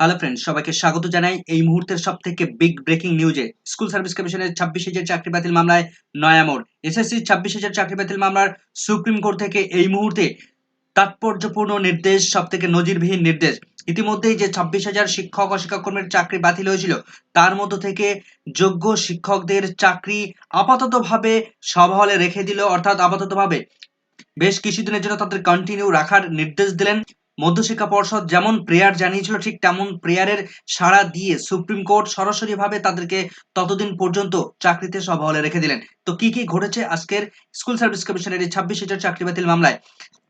Hello friends সবাইকে স্বাগত জানাই। এই মুহূর্তের সব থেকে বিগ ব্রেকিং নিউজে স্কুল সার্ভিস কমিশনের ছাব্বিশ হাজার চাকরি বাতিল মামলায় নয়ামোড় এসএসসি ছাব্বিশ হাজার চাকরি বাতিল মামলার সুপ্রিম কোর্ট থেকে এই মুহূর্তে তাৎপর্যপূর্ণ নির্দেশ সব থেকে নজিরবিহীন নির্দেশ। ইতিমধ্যেই যে ছাব্বিশ হাজার শিক্ষক ও শিক্ষককর্মীর চাকরি বাতিল হয়েছিল, তার মধ্য থেকে যোগ্য শিক্ষকদের চাকরি আপাততভাবে সভাহলে রেখে দিল। অর্থাৎ আপাততভাবে বেশ কিছুদিনের জন্য তাদের কন্টিনিউ রাখার নির্দেশ দিলেন। মধ্যশিক্ষা পর্ষদ যেমন প্রেয়ার জানিয়েছিল, ঠিক তেমন প্রেয়ারের সাড়া দিয়ে সুপ্রিম কোর্ট সরাসরি ভাবে তাদেরকে ততদিন পর্যন্ত চাকরিতে সবহলে রেখে দিলেন। তো কি কি ঘটেছে আজকের স্কুল সার্ভিস কমিশনের এই ছাব্বিশ হাজার চাকরি বাতিল মামলায়?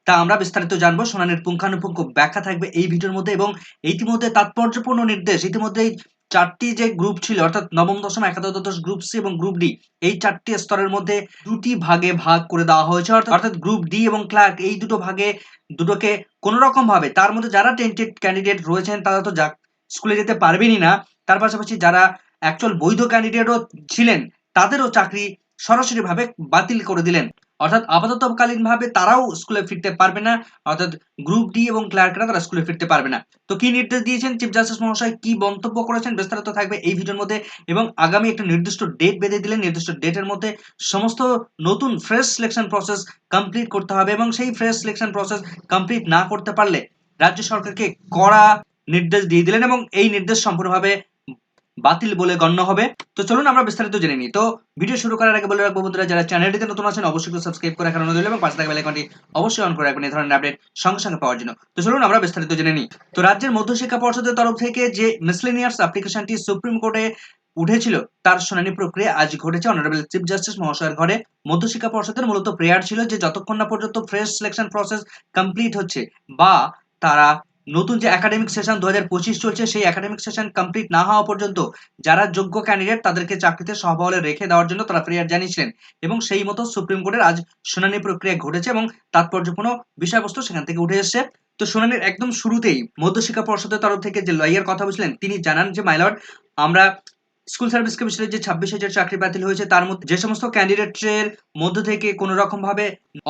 তা আমরা বিস্তারিত জানব। সোনানির পুঙ্খানুপুঙ্খ ব্যাখ্যা থাকবে এই ভিডিওর মধ্যে এবং ইতিমধ্যে তাৎপর্যপূর্ণ নির্দেশ, ইতিমধ্যেই চারটি যে গ্রুপ ছিল, অর্থাৎ নবম, দশম, একাদশ, দ্বাদশ গ্রুপ সি এবং গ্রুপ ডি এই চারটি স্তরের মধ্যে দুটি ভাগে ভাগ করে দেওয়া হয়েছে। অর্থাৎ গ্রুপ ডি এবং ক্লার্ক এই দুটো ভাগে দুটোকে কোন রকম ভাবে তার মধ্যে যারা টেন্টেড ক্যান্ডিডেট রয়েছেন, তারা তো স্কুলে যেতে পারবেনই না। তার পাশাপাশি যারা অ্যাকচুয়াল বৈধ ক্যান্ডিডেটও ছিলেন, তাদেরও চাকরি সরাসরি ভাবে বাতিল করে দিলেন। অর্থাৎ আপাততকালীন ভাবে তারাও স্কুলে ফিরতে পারবে না, অর্থাৎ গ্রুপ ডি এবং ক্লার্করা তারা স্কুলে ফিরতে পারবে না। তো কি নির্দেশ দিয়েছেন চিফ জাস্টিস মহাশয়? কি মন্তব্য করেছেন? বিস্তারিত থাকবে এই ভিডিওর মধ্যে এবং আগামী একটা নির্দিষ্ট ডেট বেঁধে দিলেন। নির্দিষ্ট ডেটের মধ্যে সমস্ত নতুন ফ্রেশ সিলেকশন প্রসেস কমপ্লিট করতে হবে এবং সেই ফ্রেশ সিলেকশন প্রসেস কমপ্লিট না করতে পারলে রাজ্য সরকারকে কড়া নির্দেশ দিয়ে দিলেন এবং এই নির্দেশ সম্পূর্ণভাবে বাতিল বলে গণ্য হবে। তো চলুন আমরা বিস্তারিত জেনে নিই। তো ভিডিও শুরু করার আগে বলে রাখব বন্ধুরা, যারা চ্যানেলটিতে নতুন আছেন, অবশ্যই সাবস্ক্রাইব করে রাখার অনুরোধ এবং পাশে থাকা বেল আইকনটি অবশ্যই অন করে রাখবেন। এই ধরনের আপডেট সঙ্গে সঙ্গে পাওয়ার জন্য। তো চলুন আমরা বিস্তারিত জেনে নিই। তো রাজ্যের মধ্যশিক্ষা পর্ষদের তরফ থেকে যে মিসলেনিয়াস অ্যাপ্লিকেশনটি সুপ্রিম কোর্টে উঠেছিল, তার শুনানি প্রক্রিয়া আজ ঘটেছে। অনারেবল চিফ জাস্টিস মহাশয়ের ঘরে মধ্যশিক্ষা পর্ষদের মূলত প্রেয়ার ছিল যে যতক্ষণ না পর্যন্ত ফ্রেশ সিলেকশন প্রসেস কমপ্লিট হচ্ছে বা তারা নতুন যে একাডেমিক সেশন দু হাজার পঁচিশ চলছে, সেই একাডেমিক সেশন কমপ্লিট না হওয়া পর্যন্ত যারা যোগ্য ক্যান্ডিডেট তাদেরকে চাকরিতে সহবলে রেখে দেওয়ার জন্য তারা প্রেয়ার জানিয়েছিলেন। এবং সেই মতো সুপ্রিম কোর্টের আজ শুনানি প্রক্রিয়া ঘটেছে এবং তাৎপর্যপূর্ণ বিষয়বস্তু সেখান থেকে উঠে এসেছে। তো শুনানির একদম শুরুতেই মধ্যশিক্ষা পর্ষদের তরফ থেকে যে লয়ার কথা বলছিলেন, তিনি জানান যে মাইলট আমরা স্কুল সার্ভিস কমিশনের যে ছাব্বিশ হাজার চাকরি বাতিল হয়েছে, তার মধ্যে যে সমস্ত ক্যান্ডিডেটের মধ্য থেকে কোনো রকম ভাবে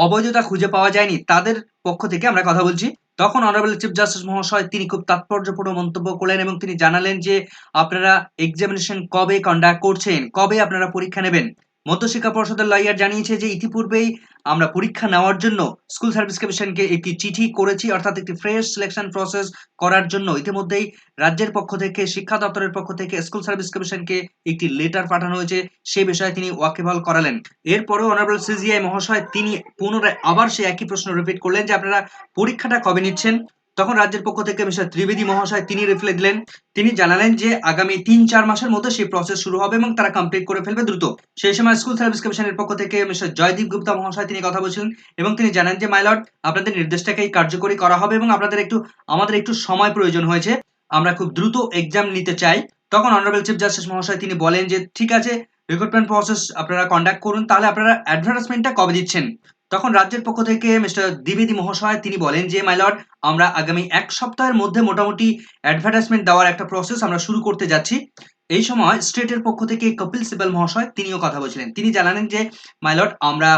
অবৈধতা খুঁজে পাওয়া যায়নি, তাদের পক্ষ থেকে আমরা কথা বলছি। তখন অনারেবল চিফ জাস্টিস মহাশয় তিনি খুব তাৎপর্যপূর্ণ মন্তব্য করলেন এবং তিনি জানালেন যে আপনারা এক্সামিনেশন কবে কন্ডাক্ট করছেন, কবে আপনারা পরীক্ষা নেবেন। মধ্যশিক্ষা পর্ষদের লয়ার জানিয়েছে যে ইতিপূর্বেই আমরা পরীক্ষা নেওয়ার জন্য স্কুল সার্ভিস কমিশনকে একটি চিঠি করেছি, অর্থাৎ একটি ফ্রেশ সিলেকশন প্রসেস করার জন্য। ইতিমধ্যেই রাজ্যের পক্ষ থেকে, শিক্ষা দপ্তরের পক্ষ থেকে স্কুল সার্ভিস কমিশনকে একটি লেটার পাঠানো হয়েছে। সে বিষয়ে তিনি ওয়াকিবহাল করালেন। এরপরেও অনারেবল সিজিআই মহাশয়, তিনি পুনরায় আবার সে একই প্রশ্ন রিপিট করলেন যে আপনারা পরীক্ষাটা কবে নিচ্ছেন? তখন রাজ্যের পক্ষ থেকে মিস্টার ত্রিবেদী মহাশয় তিনি রিপ্লাই দিলেন। তিনি জানালেন যে আগামী তিন চার মাসের মধ্যে সেই প্রসেস শুরু হবে এবং তারা কমপ্লিট করে ফেলবে দ্রুত। সেই সময় স্কুল সার্ভিস কমিশনের পক্ষ থেকে মিস্টার জয়দীপ গুপ্তা মহাশয় তিনি কথা বলছিলেন এবং তিনি জানান যে মাইলট আপনাদের নির্দেশটাকেই কার্যকরী করা হবে এবং আপনাদের একটু, আমাদের একটু সময় প্রয়োজন হয়েছে। আমরা খুব দ্রুত এক্সাম নিতে চাই। তখন অনারেবল চিফ জাস্টিস মহাশয় তিনি বলেন যে, ঠিক আছে রিক্রুটমেন্ট প্রসেস আপনারা কন্ডাক্ট করুন, তাহলে আপনারা অ্যাডভার্টাইজমেন্টটা কবে দিচ্ছেন? তখন রাজ্যের পক্ষ থেকে মিস্টার দ্বিবেদী মহাশয় তিনি বলেন যে মাইলর্ড আমরা আগামী এক সপ্তাহের মধ্যে মোটামুটি অ্যাডভার্টাইজমেন্ট দেওয়ার একটা প্রসেস আমরা শুরু করতে যাচ্ছি। এই সময় স্টেটের পক্ষ থেকে কপিল সিবাল মহাশয় তিনিও কথা বলছিলেন। তিনি জানালেন যে মাইলর্ড আমরা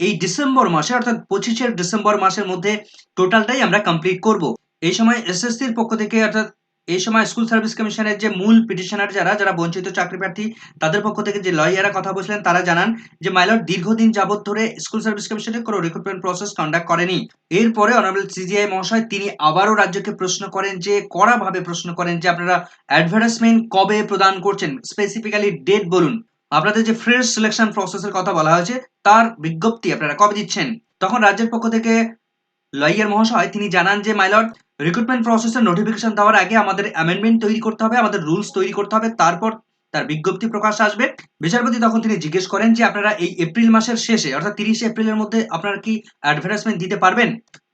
এই ডিসেম্বর মাসে অর্থাৎ পঁচিশের ডিসেম্বর মাসের মধ্যে টোটালটাই আমরা কমপ্লিট করব। এই সময় এসএসসির পক্ষ থেকে অর্থাৎ এই সময় স্কুল সার্ভিস কমিশনের যে মূল পিটিশনার যারা যারা বঞ্চিত চাকরি প্রার্থী, তাদের পক্ষ থেকে যে লয়াররা কথা বলছিলেন, তারা জানান যে মাইলর দীর্ঘদিন যাবৎ ধরে স্কুল সার্ভিস কমিশনের কোনো রিক্রুটমেন্ট প্রসেস কন্ডাক্ট করেনি। এরপরে অনারেবল সিজিআই মহাশয়, তিনি আবারও রাজ্যকে প্রশ্ন করেন যে, কড়াভাবে প্রশ্ন করেন যে, আপনারা অ্যাডভার্টাইজমেন্ট কবে প্রদান করছেন? স্পেসিফিক্যালি ডেট বলুন। আপনাদের যে ফ্রেশ সিলেকশন প্রসেসের কথা বলা হয়েছে, তার বিজ্ঞপ্তি আপনারা কবে দিচ্ছেন? তখন রাজ্যের পক্ষ থেকে লয়ার মহাশয়, তিনি জানান যে মাইলট রিক্রুটমেন্ট প্রসেসের নোটিফিকেশন দেওয়ার আগে আমাদের অ্যামেন্ডমেন্ট তৈরি করতে হবে, আমাদের রুলস তৈরি করতে হবে, তারপর তার বিজ্ঞপ্তি প্রকাশ আসবে। বিচারপতি তখন তিনি জিজ্ঞেস করেন যে, আপনারা এই এপ্রিল মাসের শেষে, অর্থাৎ তিরিশে এপ্রিলের মধ্যে আপনারা কি অ্যাডভার্টাইজমেন্ট দিতে পারবেন?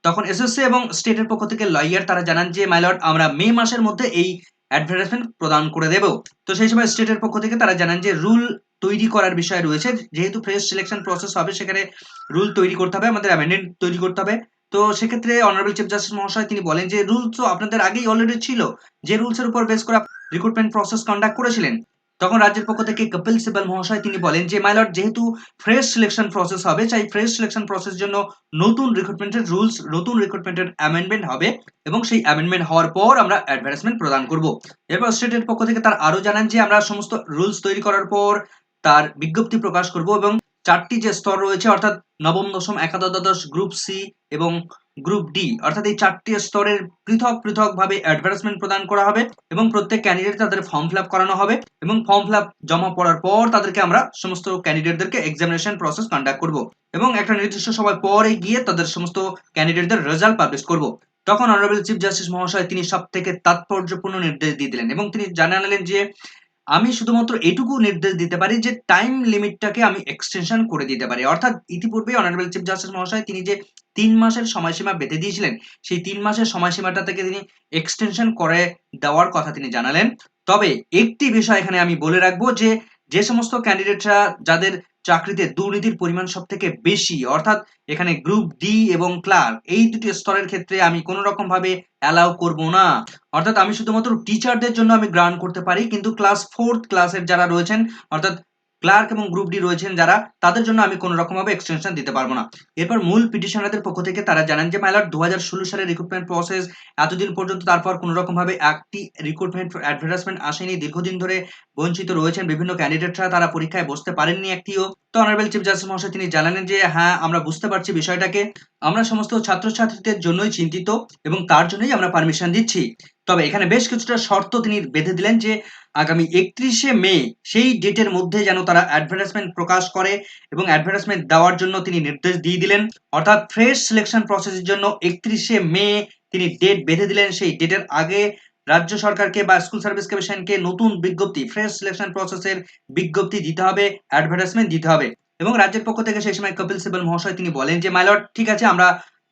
তখন এসএসসি এবং স্টেটের পক্ষ থেকে লয়ার তারা জানান যে মাইলট আমরা মে মাসের মধ্যে এই অ্যাডভার্টাইজমেন্ট প্রদান করে দেব। তো সেই সময় স্টেটের পক্ষ থেকে তারা জানান যে রুল তৈরি করার বিষয় রয়েছে। যেহেতু ফ্রেশ সিলেকশন প্রসেস হবে, সেখানে রুল তৈরি করতে হবে, আমাদের অ্যামেন্ডমেন্ট তৈরি করতে হবে। তো সেক্ষেত্রে অনারেবল চিফ জাস্টিস মহাশয় তিনি বলেন যে রুলস তো আপনাদের আগেই অলরেডি ছিল। যে রুলসের উপর বেস করে রিক্রুটমেন্ট প্রসেস কন্ডাক্ট করেছিলেন, তখন রাজ্যের পক্ষ থেকে কপিল সিবাল মহাশয় তিনি বলেন যে মাইলট যেহেতু ফ্রেশ সিলেকশন প্রসেস হবে চাই ফ্রেশ সিলেকশন প্রসেস জন্য নতুন রিক্রুটমেন্টের রুলস নতুন রিক্রুটমেন্টের অ্যামেন্ডমেন্ট হবে এবং সেই অ্যামেন্ডমেন্ট হওয়ার পর আমরা অ্যাডভার্টাইজমেন্ট প্রদান করব। এরপর স্টেটের পক্ষ থেকে তার আরও জানান যে, আমরা সমস্ত রুলস তৈরি করার পর তার বিজ্ঞপ্তি প্রকাশ করব এবং চারটি যে স্তর রয়েছে, অর্থাৎ নবম, দশম, একাদশ, গ্রুপ সি এবং গ্রুপ ডি, অর্থাৎ এই চারটি স্তরের পৃথক পৃথক ভাবে অ্যাডভার্টাইজমেন্ট প্রদান করা হবে এবং প্রত্যেক ক্যান্ডিডেট তাদের ফর্ম ফিল করানো হবে এবং ফর্ম ফিল জমা পড়ার পর তাদেরকে আমরা সমস্ত ক্যান্ডিডেটদেরকে এক্সামিনেশন প্রসেস কন্ডাক্ট করব এবং একটা নির্দিষ্ট সময় পরে গিয়ে তাদের সমস্ত ক্যান্ডিডেটদের রেজাল্ট পাবলিশ করব। তখন অনারেবল চিফ জাস্টিস মহাশয় তিনি সব থেকে তাৎপর্যপূর্ণ নির্দেশ দিয়ে দিলেন এবং তিনি জানালেন যে আমি শুধুমাত্র এটুকু নির্দেশ দিতে পারি যে টাইম লিমিটটাকে আমি এক্সটেনশন করে দিতে পারি। অর্থাৎ ইতিপূর্বে অনারেবল চিফ জাস্টিস মহাশয় তিনি যে তিন মাসের সময়সীমা বেঁধে দিয়েছিলেন, সেই তিন মাসের সময়সীমাটা থেকে তিনি এক্সটেনশন করে দেওয়ার কথা তিনি জানালেন। তবে একটি বিষয় এখানে আমি বলে রাখব যে যে সমস্ত ক্যান্ডিডেটরা যাদের চাকরিতে দুর্নীতির পরিমাণ সব থেকে বেশি। অর্থাৎ এখানে গ্রুপ ডি এবং ক্লার্ক এই দুটি স্তরের ক্ষেত্রে আমি কোনো রকম ভাবে অ্যালাউ করব না। অর্থাৎ আমি শুধুমাত্র টিচারদের জন্য আমি গ্রান্ট করতে পারি, কিন্তু ক্লাস ফোর্থ ক্লাসের যারা রয়েছেন, অর্থাৎ ক্লার্ক এবং গ্রুপ ডি রয়েছেন যারা, তাদের জন্য আমি কোনো রকম ভাবে এক্সটেনশন দিতে পারব না। এরপর মূল পিটিশনারদের পক্ষ থেকে তারা জানান যে মাইলট দু হাজার ষোলো সালের রিক্রুটমেন্ট প্রসেস এতদিন পর্যন্ত তারপর কোনো রকম ভাবে একটি রিক্রুটমেন্ট অ্যাডভার্টাইজমেন্ট আসেনি। দীর্ঘদিন ধরে বঞ্চিত রয়েছেন বিভিন্ন ক্যান্ডিডেটরা তারা পরীক্ষায় বসতে পারেননি একটিও। তো অনারেবল চিফ জাস্টিস মহাশয় তিনি জানালেন যে হ্যাঁ আমরা বুঝতে পারছি বিষয়টাকে। আমরা সমস্ত ছাত্রছাত্রীদের জন্যই চিন্তিত এবং তার জন্যই আমরা পারমিশন দিচ্ছি। তবে এখানে বেশ কিছুটা শর্ত তিনি বেঁধে দিলেন যে আগামী একত্রিশে মে সেই ডেটের মধ্যে যেন তারা অ্যাডভার্টাইজমেন্ট প্রকাশ করে এবং অ্যাডভার্টাইজমেন্ট দেওয়ার জন্য তিনি নির্দেশ দিয়ে দিলেন। অর্থাৎ ফ্রেশ সিলেকশন প্রসেসের জন্য একত্রিশে মে তিনি ডেট বেঁধে দিলেন। সেই ডেটের আগে রাজ্য সরকারকে বা স্কুল সার্ভিস কমিশনকে নতুন বিজ্ঞপ্তি ফ্রেশ সিলেকশন প্রসেসের বিজ্ঞপ্তি দিতে হবে অ্যাডভার্টাইজমেন্ট দিতে হবে। এবং রাজ্যের পক্ষ থেকে সেই সময় কপিল সিবাল মহাশয় তিনি বলেন যে মাইলট ঠিক আছে, আমরা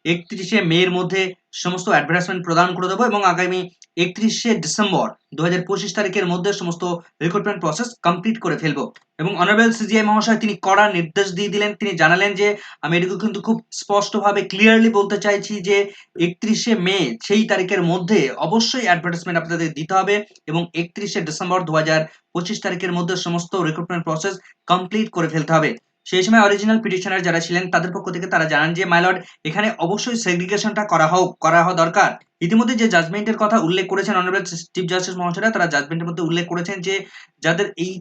একত্রিশে মে এর মধ্যে সমস্ত অ্যাডভার্টাইজমেন্ট প্রদান করে দেবো এবং আগামী একত্রিশে ডিসেম্বর দু হাজার পঁচিশ তারিখের মধ্যে সমস্ত রিক্রুটমেন্ট প্রসেস কমপ্লিট করে ফেলব। এবং অনারেবল সিজিআই মহাশয়, তিনি কড়া নির্দেশ দিয়ে দিলেন। তিনি জানালেন যে, আমি এটুকু কিন্তু খুব স্পষ্টভাবে ক্লিয়ারলি বলতে চাইছি যে, একত্রিশে মে, সেই তারিখের মধ্যে অবশ্যই অ্যাডভার্টাইজমেন্ট আপনাদের দিতে হবে এবং একত্রিশে ডিসেম্বর দু হাজার পঁচিশ তারিখের মধ্যে সমস্ত রিক্রুটমেন্ট প্রসেস কমপ্লিট করে ফেলতে হবে। সেই সময় অরিজিনাল পিটিশনার যারা ছিলেন, তাদের পক্ষ থেকে তারা জানান যে মাইলর্ড এখানে অবশ্যই সেগ্রিগেশনটা করা হোক, করা হওয়া দরকার। ইতিমধ্যে যে জাজমেন্টের কথা উল্লেখ করেছেন অনারেবল চিফ জাস্টিস মহাশয়রা, তারা জাজমেন্টের মধ্যে উল্লেখ করেছেন যে, যাদের এই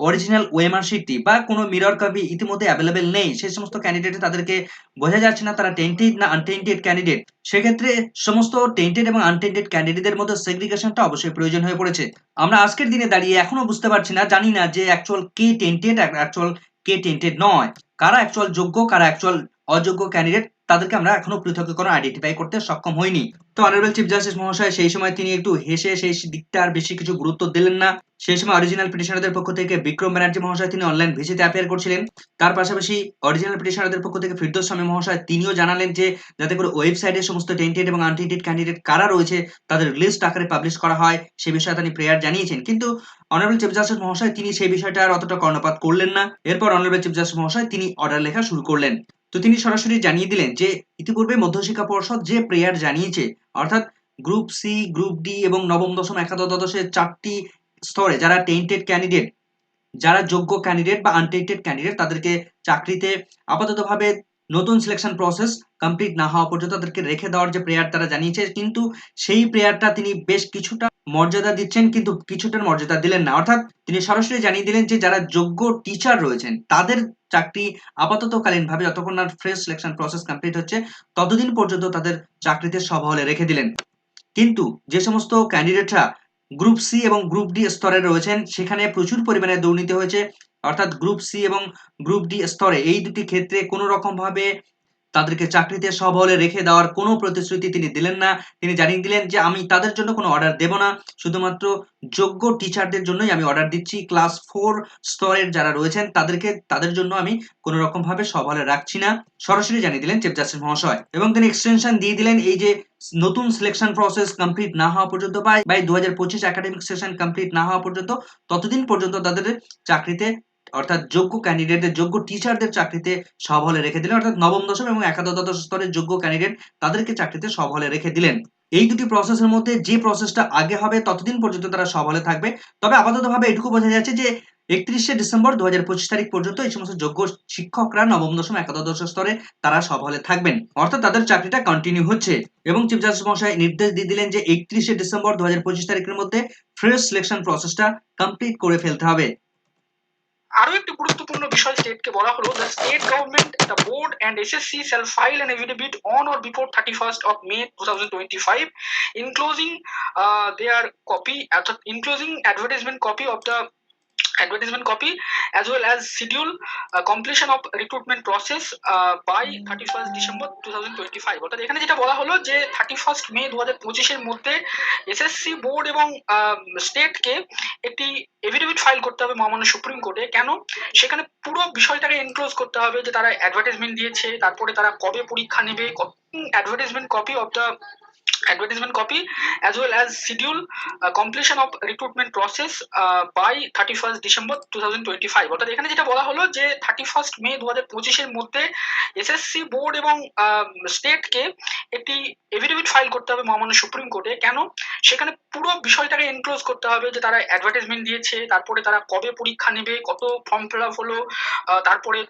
অরিজিনাল ওয়েমার শিটটি বা কোনো মিরর কপি ইতিমধ্যে অ্যাভেলেবেল নেই, সেই সমস্ত ক্যান্ডিডেট তাদেরকে বোঝা যাচ্ছে না, তারা টেন্টেড না আনটেন্টেড ক্যান্ডিডেট সেক্ষেত্রে সমস্ত টেন্টেড এবং আনটেন্টেড ক্যান্ডিডেটদের মধ্যে সেগ্রিগেশনটা অবশ্যই প্রয়োজন হয়ে পড়েছে। আমরা আজকের দিনে দাঁড়িয়ে এখনও বুঝতে পারছি না, জানি না যে অ্যাকচুয়াল কে টেন্টেড অ্যাকচুয়াল কে টেন্টেড নয়। কারা অ্যাকচুয়াল যোগ্য কারা অ্যাকচুয়াল অযোগ্য ক্যান্ডিডেট তাদেরকে আমরা এখনও পৃথকীকরণ আইডেন্টিফাই করতে সক্ষম হইনি। তো অনারেবল চিফ জাস্টিস মহাশয়, সেই সময় তিনি একটু হেসে সেই দিকটা আর বেশি কিছু গুরুত্ব দিলেন না। সেই সময় অরিজিনাল পিটিশনারদের পক্ষ থেকে বিক্রম ব্যানার্জি মহাশয়, তিনি অনলাইন ভিজিতে অ্যাপিয়ার করছিলেন। তার পাশাপাশি অরিজিনাল পিটিশনারদের পক্ষ থেকে ফিরদোস স্বামী মহাশয়, তিনিও জানালেন যে, যাতে করে ওয়েবসাইটে সমস্ত টেন্টেড এবং আনটেন্টেড ক্যান্ডিডেট কারা রয়েছে, তাদের লিস্ট আকারে পাবলিশ করা হয়, সে বিষয়ে তিনি প্রেয়ার জানিয়েছেন। কিন্তু অনারেবল চিফ জাস্টিস মহাশয়, তিনি সেই বিষয়টা আর অতটা কর্ণপাত করলেন না। এরপর অনারেবল চিফ জাস্টিস মহাশয়, তিনি অর্ডার লেখা শুরু করলেন। তো তিনি সরাসরি জানিয়ে দিলেন যে, ইতিপূর্বে মধ্যশিক্ষা পর্ষদ যে প্রেয়ার জানিয়েছে, অর্থাৎ গ্রুপ সি গ্রুপ ডি এবং নবম, দশম, একাদশ দ্বাদশের চারটি স্তরে যারা টেন্টেড ক্যান্ডিডেট যারা যোগ্য ক্যান্ডিডেট বা আনটেন্টেড ক্যান্ডিডেট তাদেরকে চাকরিতে আপাততভাবে নতুন সিলেকশন প্রসেস কমপ্লিট না হওয়া পর্যন্ত তাদেরকে রেখে দেওয়ার যে প্রেয়ার তারা জানিয়েছে, কিন্তু সেই প্রেয়ারটা তিনি বেশ কিছুটা মর্যাদা দিচ্ছেন, কিন্তু কিছুটার মর্যাদা দিলেন না। অর্থাৎ তিনি সরাসরি জানিয়ে দিলেন যে, যারা যোগ্য টিচার রয়েছেন, তাদের চাকরি আপাততকালীন ভাবে যতক্ষণ না ফ্রেশ সিলেকশন প্রসেস কমপ্লিট হচ্ছে, ততদিন পর্যন্ত তাদের চাকরিতে সবহলে রেখে দিলেন। কিন্তু যে সমস্ত ক্যান্ডিডেটরা গ্রুপ সি এবং গ্রুপ ডি স্তরে রয়েছেন, সেখানে প্রচুর পরিমাণে দুর্নীতি হয়েছে। অর্থাৎ গ্রুপ সি এবং গ্রুপ ডি স্তরে এই দুটি ক্ষেত্রে কোনো রকম ভাবে তাদেরকে চাকরিতে সবলে রেখে দেওয়ার কোনো প্রতিশ্রুতি তিনি দিলেন না। তিনি জানিয়ে দিলেন যে, আমি তাদের জন্য কোনো অর্ডার দেব না। শুধুমাত্র যোগ্য টিচারদের জন্যই আমি অর্ডার দিচ্ছি। ক্লাস ফোর স্তরের যারা রয়েছেন, তাদেরকে, তাদের জন্য আমি কোনো রকম ভাবে সবলে রাখছি না। সরাসরি জানিয়ে দিলেন চিফ জাস্টিস মহাশয়। এবং তিনি এক্সটেনশন দিয়ে দিলেন এই যে, নতুন সিলেকশন প্রসেস কমপ্লিট না হওয়া পর্যন্ত বা দু হাজার পঁচিশ একাডেমিক সেশন কমপ্লিট না হওয়া পর্যন্ত, ততদিন পর্যন্ত তাদের চাকরিতে অর্থাৎ যোগ্য ক্যান্ডিডেটদের যোগ্য টিচারদের চাকরিতে সবহলে রেখে দিলেন। অর্থাৎ নবম, দশম এবং একাদশ স্তরের যোগ্য ক্যান্ডিডেট তাদেরকে চাকরিতে সবহলে রেখে দিলেন। এই দুটি প্রসেসের মধ্যে যে প্রসেসটা আগে হবে, ততদিন পর্যন্ত তারা সব হলে থাকবে। তবে আপাততভাবে এটুকু বোঝা যাচ্ছে যে, একত্রিশে ডিসেম্বর দু হাজার পঁচিশ তারিখ পর্যন্ত এই সমস্ত যোগ্য শিক্ষকরা নবম, দশম, একাদশ স্তরে তারা সব হলে থাকবেন। অর্থাৎ তাদের চাকরিটা কন্টিনিউ হচ্ছে। এবং চিফ জাস্টিস মশাই নির্দেশ দিয়ে দিলেন যে, একত্রিশে ডিসেম্বর দু হাজার পঁচিশ তারিখের মধ্যে ফ্রেশ সিলেকশন প্রসেসটা কমপ্লিট করে ফেলতে হবে। আরও একটি গুরুত্বপূর্ণ বিষয় স্টেটকে বলা হলো the state government the board and SSC shall file an affidavit on or before 31st of May 2025 enclosing uh, their copy অর্থাৎ enclosing advertisement copy of the advertisement copy as well as schedule uh, completion of recruitment process uh, by 31st December 2025 অর্থাৎ এখানে যেটা বলা হলো যে 31st মে 2025 এর মধ্যে SSC board এবং স্টেটকে একটি এফিডেভিট ফাইল করতে হবে মহামান্য সুপ্রিম কোর্টে। কেন? সেখানে পুরো বিষয়টাকে এনক্লোজ করতে হবে যে তারা অ্যাডভার্টাইজমেন্ট দিয়েছে তারপরে তারা কবে পরীক্ষা নেবে advertisement copy of the advertisement copy as well as schedule uh, completion of recruitment process uh, by 31st December 2025 অর্থাৎ এখানে যেটা বলা হলো যে 31st মে 2025 এর মধ্যে এসএসসি বোর্ড এবং স্টেটকে একটি এফিডেভিট ফাইল করতে হবে মহামান্য সুপ্রিম কোর্টে। কেন? সেখানে পুরো বিষয়টাকে এনক্লোজ করতে হবে যে তারা অ্যাডভার্টাইজমেন্ট দিয়েছে তারপরে তারা কবে পরীক্ষা নেবে কত ফর্ম ফিল আপ হলো তারপরে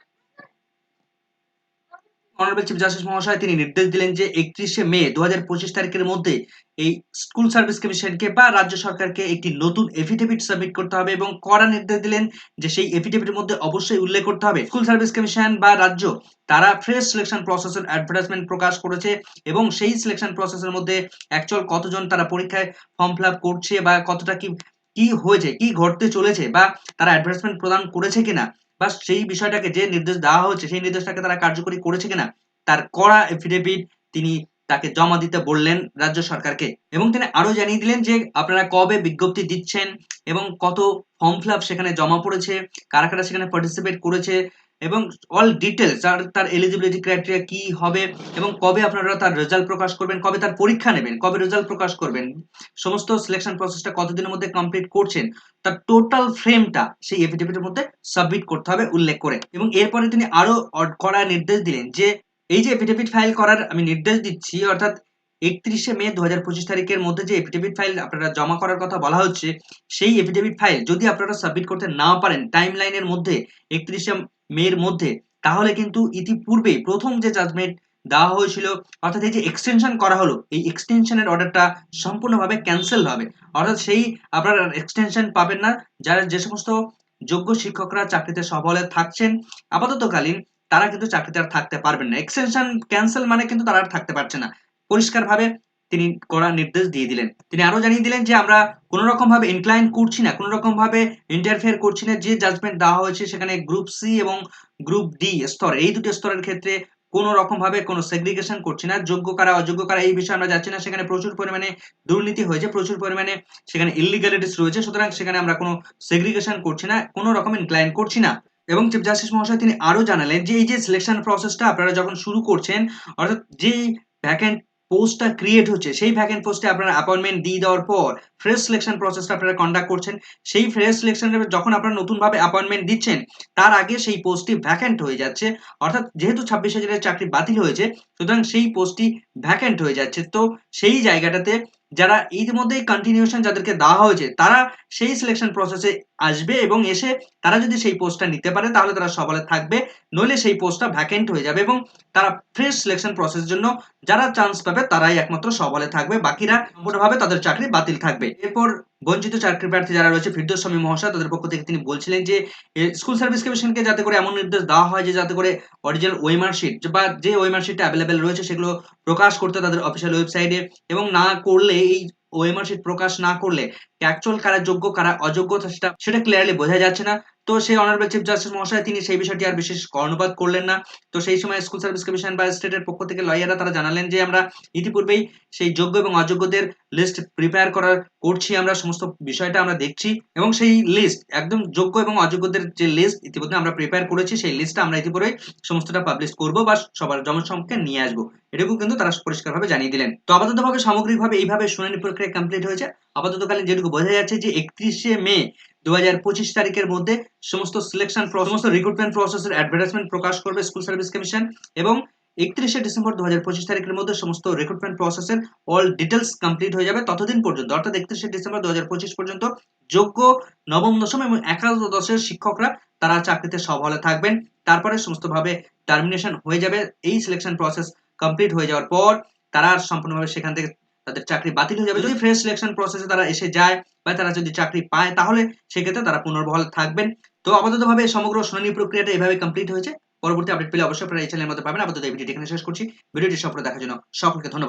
অনারেবল চিফ জাস্টিস মহাশয়, তিনি নির্দেশ দিলেন যে একত্রিশে মে দু হাজার পঁচিশ তারিখের মধ্যে এই স্কুল সার্ভিস কমিশনকে বা রাজ্য সরকারকে একটি নতুন এফিডেভিট সাবমিট করতে হবে এবং কড়া নির্দেশ দিলেন যে সেই এফিডেভিটের মধ্যে অবশ্যই উল্লেখ করতে হবে। স্কুল সার্ভিস কমিশন বা রাজ্য, তারা ফ্রেশ সিলেকশন প্রসেসের অ্যাডভার্টাইজমেন্ট প্রকাশ করেছে এবং সেই সিলেকশন প্রসেসের মধ্যে অ্যাকচুয়াল কতজন তারা পরীক্ষায় ফর্ম ফিল আপ করছে বা কতটা কি কি হয়েছে, কি ঘটতে চলেছে বা তারা অ্যাডভার্টাইজমেন্ট প্রদান করেছে কিনা বা সেই বিষয়টাকে যে নির্দেশ দেওয়া হয়েছে, সেই নির্দেশটাকে তারা কার্যকরী করেছে কিনা, তার কড়া এফিডেভিট তিনি তাকে জমা দিতে বললেন রাজ্য সরকারকে। এবং তিনি আরও জানিয়ে দিলেন যে আপনারা কবে বিজ্ঞপ্তি দিচ্ছেন এবং কত ফর্ম ফিল সেখানে জমা পড়েছে, কারা কারা সেখানে পার্টিসিপেট করেছে এবং অল ডিটেলস আর তার এলিজিবিলিটি ক্রাইটেরিয়া কি হবে এবং কবে আপনারা তার রেজাল্ট প্রকাশ করবেন, কবে তার পরীক্ষা নেবেন, কবে রেজাল্ট প্রকাশ করবেন, সমস্ত সিলেকশন প্রসেসটা কতদিনের মধ্যে কমপ্লিট করছেন, তার টোটাল ফ্রেমটা সেই এফিডেভিটের মধ্যে সাবমিট করতে হবে, উল্লেখ করে। এবং এরপরে তিনি আরও কড়া নির্দেশ দিলেন যে, এই যে এফিডেভিট ফাইল করার আমি নির্দেশ দিচ্ছি, অর্থাৎ একত্রিশে মে দু হাজার পঁচিশ তারিখের মধ্যে যে এফিডেভিট ফাইল আপনারা জমা করার কথা বলা হচ্ছে, সেই এফিডেভিট ফাইল যদি আপনারা সাবমিট করতে না পারেন টাইম লাইনের মধ্যে একত্রিশে মের মধ্যে, তাহলে কিন্তু ইতিপূর্বে প্রথম যে জাজমেন্ট দেওয়া হয়েছিল, অর্থাৎ এই যে এক্সটেনশন করা হলো, এই এক্সটেনশনের অর্ডারটা সম্পূর্ণভাবে ক্যান্সেল হবে। অর্থাৎ সেই আপনারা এক্সটেনশন পাবেন না, যারা যে সমস্ত যোগ্য শিক্ষকরা চাকরিতে সফলে থাকছেন, আপাততকালীন তারা কিন্তু চাকরিতে আর থাকতে পারবেন না। এক্সটেনশন ক্যান্সেল মানে কিন্তু তারা আর থাকতে পারছে না। পরিষ্কারভাবে তিনি কড়া নির্দেশ দিয়ে দিলেন। তিনি আরও জানিয়ে দিলেন যে, আমরা কোন রকম ভাবে ইনক্লাইন করছি না কোন রকম ভাবে ইন্টারফেয়ার করছি না, যে জাজমেন্ট দেওয়া হয়েছে সেখানে গ্রুপ সি এবং গ্রুপ ডি স্তর, এই দুটি স্তরের ক্ষেত্রে কোনো রকম ভাবে কোনো সেগ্রিগেশন করছি না, যোগ্য কারা, অযোগ্য কারা, এই বিষয়ে আমরা যাচ্ছি না, সেখানে প্রচুর পরিমাণে দুর্নীতি হয়েছে, প্রচুর পরিমাণে সেখানে ইলিগ্যালিটিস রয়েছে, সুতরাং সেখানে আমরা কোনো সেগ্রিগেশন করছি না কোনো রকম ইনক্লাইন করছি না। এবং চিফ জাস্টিস মহাশয় তিনি আরও জানালেন যে, এই যে সিলেকশন প্রসেসটা আপনারা যখন শুরু করছেন, অর্থাৎ যেই ভ্যাকেন্ট পোস্টটা ক্রিয়েট হচ্ছে, সেই ভ্যাকেন্ট পোস্টে আপনারা অ্যাপয়েন্টমেন্ট দিয়ে দেওয়ার পর ফ্রেশ সিলেকশন প্রসেসটা আপনারা কন্ডাক্ট করছেন। সেই ফ্রেশ সিলেকশনের যখন আপনারা নতুনভাবে অ্যাপয়েন্টমেন্ট দিচ্ছেন, তার আগে সেই পোস্টটি ভ্যাকেন্ট হয়ে যাচ্ছে। অর্থাৎ যেহেতু ছাব্বিশ হাজারের চাকরি বাতিল হয়েছে, সুতরাং সেই পোস্টটি ভ্যাকেন্ট হয়ে যাচ্ছে। তো সেই জায়গাটাতে যারা ইতিমধ্যেই কন্টিনিউশন যাদেরকে দেওয়া হয়েছে, তারা সেই সিলেকশন প্রসেসে আসবে এবং এসে তারা যদি সেই পোস্টটা নিতে পারে, তাহলে তারা সবালে থাকবে, নইলে সেই পোস্টটা ভ্যাকেন্ট হয়ে যাবে এবং তারা ফ্রেশ সিলেকশন প্রসেসের জন্য যারা চান্স পাবে, তারাই একমাত্র সবালে থাকবে, বাকিরা সম্পূর্ণভাবে তাদের চাকরি বাতিল থাকবে। এরপর বঞ্চিত চাকরি প্রার্থী যারা রয়েছে, ফিরদোস স্বামী মহাশয়, তাদের পক্ষ থেকে তিনি বলছিলেন যে স্কুল সার্ভিস কমিশনকে যাতে করে এমন নির্দেশ দেওয়া হয় যে, যাতে করে অরিজিনাল ওয়েমার্কশিট বা যে ওয়েমার্কশিটটা অ্যাভেলেবেল রয়েছে, সেগুলো প্রকাশ করতে তাদের অফিসিয়াল ওয়েবসাইটে এবং না করলে, এই ওএমআর প্রকাশ না করলে অ্যাকচুয়াল কারা যোগ্য, কারা অযোগ্য সেটা সেটা ক্লিয়ারলি বোঝা যাচ্ছে না। তো সেই অনারেবল চিফ জাস্টিস মহাশয় তিনি সেই বিষয়টি আর বিশেষ কর্ণপাত করলেন না। তো সেই সময় স্কুল সার্ভিস কমিশন বা স্টেটের পক্ষ থেকে লয়াররা তারা জানালেন যে, আমরা ইতিপূর্বেই সেই যোগ্য এবং অযোগ্যদের লিস্ট প্রিপেয়ার করার করছি, আমরা সমস্ত বিষয়টা আমরা দেখছি এবং সেই লিস্ট একদম যোগ্য এবং অযোগ্যদের যে লিস্ট ইতিমধ্যে আমরা প্রিপেয়ার করেছি, সেই লিস্টটা আমরা ইতিপূর্বে সমস্তটা পাবলিশ করব বা সবার জনসম্মুখে নিয়ে আসব। এটুকু কিন্তু তারা পরিষ্কারভাবে জানিয়ে দিলেন। তো আপাততভাবে সামগ্রিকভাবে এইভাবে শুনানি প্রক্রিয়া কমপ্লিট হয়েছে। আপাততকালীন যেটুকু বোঝা যাচ্ছে যে, একত্রিশে মে দু হাজার পঁচিশ তারিখের মধ্যে সমস্ত সিলেকশন সমস্ত রিক্রুটমেন্ট প্রসেসের অ্যাডভার্টাইজমেন্ট প্রকাশ করবে স্কুল সার্ভিস কমিশন এবং একত্রিশে ডিসেম্বর দু হাজার পঁচিশ তারিখের মধ্যে সমস্ত রিক্রুটমেন্ট প্রসেসের অল ডিটেলস কমপ্লিট হয়ে যাবে ততদিন পর্যন্ত, অর্থাৎ একত্রিশে ডিসেম্বর দু হাজার পঁচিশ পর্যন্ত যোগ্য নবম, দশম এবং একাদশের শিক্ষকরা তারা চাকরিতে সবলে থাকবেন। তারপরে সমস্তভাবে টার্মিনেশন হয়ে যাবে। এই সিলেকশন প্রসেস কমপ্লিট হয়ে যাওয়ার পর তারা সম্পূর্ণভাবে সেখান থেকে তাদের চাকরি বাতিল হয়ে যাবে। যদি ফ্রেশ সিলেকশন প্রসেসে তারা এসে যায় বা তারা যদি চাকরি পায়, তাহলে সেক্ষেত্রে তারা পুনর্বহাল থাকবেন। তো আপাততভাবে সমগ্র শুনানি প্রক্রিয়াটা এভাবে কমপ্লিট হয়েছে। পরবর্তী আপডেট পেলে অবশ্যই আপনারা এই চ্যানেলের মধ্যে পাবেন। আপাতত এই ভিডিওটি এখানে শেষ করছি। ভিডিওটি সফল দেখার জন্য সকলকে ধন্যবাদ।